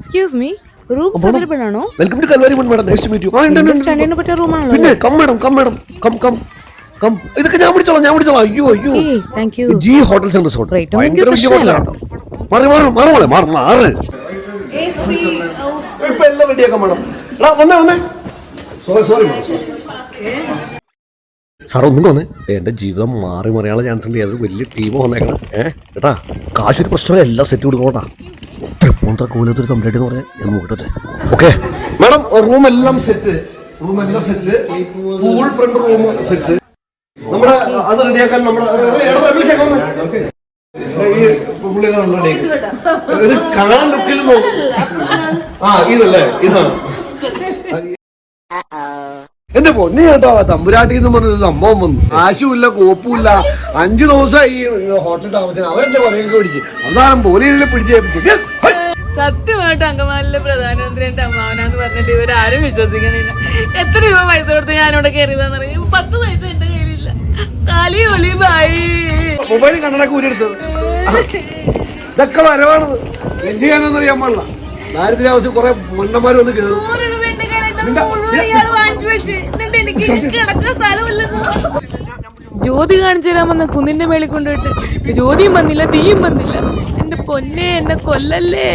Excuse me room available ആണോ? Welcome to Calvary മൺ madam nice to meet you ആ ഉണ്ട് സ്റ്റാൻഡ് ഇൻ സ്റ്റാൻഡിന് പറ്റിയ റൂമാണല്ലോ പിന്നെ come madam come madam come come come ഇതൊക്കെ ഞാൻ പിടിച്ചോളാം ഞാൻ പിടിച്ചോളാം. അയ്യോ അയ്യോ. Thank you G hotels and resort ഭയങ്കര വലിയ ഹോട്ടലാണ് മാറി മാറി മാറി മോളെ മാറി മാറ്. ഇപ്പൊ എല്ലാം റെഡിയാക്കാം മാഡം എടാ വന്നേ വന്നേ. സോറി സോറി സാർ ഒന്നും വന്നേ എന്റെ ജീവിതം മാറി മറിയാനുള്ള ചാൻസ് ഉണ്ട്. ഏതൊരു വലിയ ടീം വന്നേക്കണം. ഏഹ് കേട്ടാ കാശൊരു പ്രശ്നമല്ല. എല്ലാം സെറ്റ് കൊടുക്കണോട്ടാ തൃപ്പൂണിത്തറ കോലത്തൊരു കംപ്ലൈന്റ് എന്ന് ഞാൻ നോക്കട്ടെ. ഓക്കെ മാഡം റൂം എല്ലാം സെറ്റ് റൂം എല്ലാം set pool front room set നമ്മുടെ അത് റെഡിയാക്കാൻ നമ്മുടെ എന്റെ പൊന്നു കേട്ടോ തമ്പുരാട്ടി എന്ന് പറഞ്ഞൊരു സംഭവം വന്നു. ആശുമില്ല കോപ്പുമില്ല. അഞ്ചു ദിവസമായി ഹോട്ടലിൽ താമസിക്കാൻ അവരെന്റെ പറയുക? പിടിച്ച്. അവസാനം പോലീസിനെ പിടിച്ചേപ്പിച്ച് സത്യമായിട്ട് അങ്കമാലിലെ പ്രധാനമന്ത്രി എന്റെ അമ്മാവനാന്ന് പറഞ്ഞിട്ട് ഇവരാരും വിശ്വസിക്കുന്നില്ല. എത്ര രൂപ പൈസ കൊടുത്ത് ഞാനിവിടെ കയറിയതാന്ന് അറിയാം? പത്ത് പൈസ എന്റെ കയ്യിലില്ല. കാലി ഒലി ബായി മൊബൈൽ കണ്ണടക്ക് ഊരിയെടുത്തത് ഇതൊക്കെ വരവാണത്. എന്ത് ചെയ്യാനെന്ന് അറിയാൻ പാടില്ല. ദാരിദ്ര്യാവശ്യം കുറെ മണ്ണന്മാർ വന്ന് കയറും ജ്യോതി കാണിച്ചു തരാമെന്ന് കുന്നിന്റെ മേളിൽ കൊണ്ടുപോയിട്ട് ജ്യോതിയും വന്നില്ല തീയും വന്നില്ല. പൊന്നെ എന്നെ കൊല്ലല്ലേ?